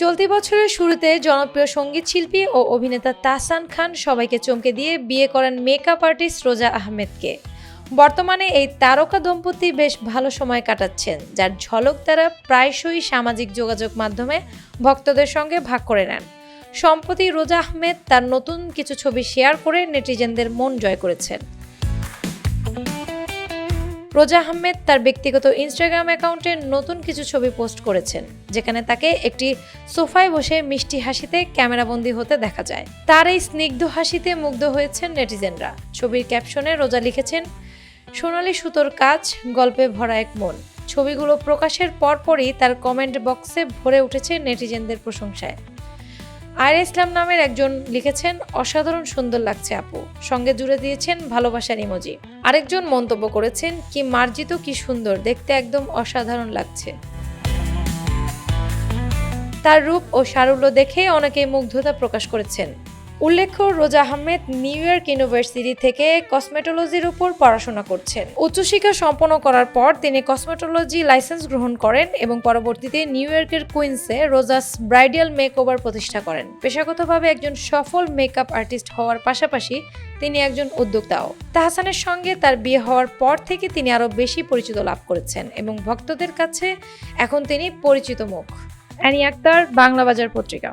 চলতি বছরের শুরুতে জনপ্রিয় সংগীত শিল্পী ও অভিনেতা তাহসান খান সবাইকে চমকে দিয়ে বিয়ে করেন মেকআপ আর্টিস্ট রোজা আহমেদকে। বর্তমানে এই তারকা দম্পতি বেশ ভালো সময় কাটাচ্ছেন, যার ঝলক তারা প্রায়শই সামাজিক যোগাযোগ মাধ্যমে ভক্তদের সঙ্গে ভাগ করে নেন। সম্প্রতি রোজা আহমেদ তার নতুন কিছু ছবি শেয়ার করে নেটিজেনদের মন জয় করেছেন। রোজা আহমেদ তার ব্যক্তিগত ইনস্টাগ্রাম অ্যাকাউন্টে নতুন কিছু ছবি পোস্ট করেছেন, যেখানে তাকে একটি সোফায় বসে মিষ্টি হাসিতে ক্যামেরাবন্দি হতে দেখা যায়। তার এই স্নিগ্ধ হাসিতে মুগ্ধ হয়েছেন নেটিজেনরা। ছবির ক্যাপশনে রোজা লিখেছেন, সোনালি সুতোর কাজ, গল্পে ভরা এক মন। ছবিগুলো প্রকাশের পরপরই তার কমেন্ট বক্সে ভরে উঠেছে নেটিজেনদের প্রশংসায়। আয়রা ইসলাম নামের একজন লিখেছেন, অসাধারণ সুন্দর লাগছে আপু। সঙ্গে জুড়ে দিয়েছেন ভালোবাসার ইমোজি। আরেকজন মন্তব্য করেছেন, কি মার্জিত, কি সুন্দর, দেখতে একদম অসাধারণ লাগছে। তার রূপ ও সারুল্য দেখে অনেকে মুগ্ধতা প্রকাশ করেছেন। উল্লেখ্য, রোজা আহমেদ নিউ ইয়র্ক ইউনিভার্সিটি থেকে কসমেটোলজির উপর পড়াশোনা করছেন। উচ্চশিক্ষা সম্পন্ন করার পর তিনি কসমেটোলজি লাইসেন্স গ্রহণ করেন এবং পরবর্তীতে নিউ ইয়র্কের কুইন্সে রোজাস ব্রাইডাল মেকওভার প্রতিষ্ঠা করেন। পেশাগতভাবে একজন সফল মেকআপ আর্টিস্ট হওয়ার পাশাপাশি তিনি একজন উদ্যোক্তাও। তাহসানের সঙ্গে তার বিয়ে হওয়ার পর থেকে তিনি আরও বেশি পরিচিত লাভ করেছেন এবং ভক্তদের কাছে এখন তিনি পরিচিত মুখ। অ্যানি আক্তার বাংলা বাজার পত্রিকা।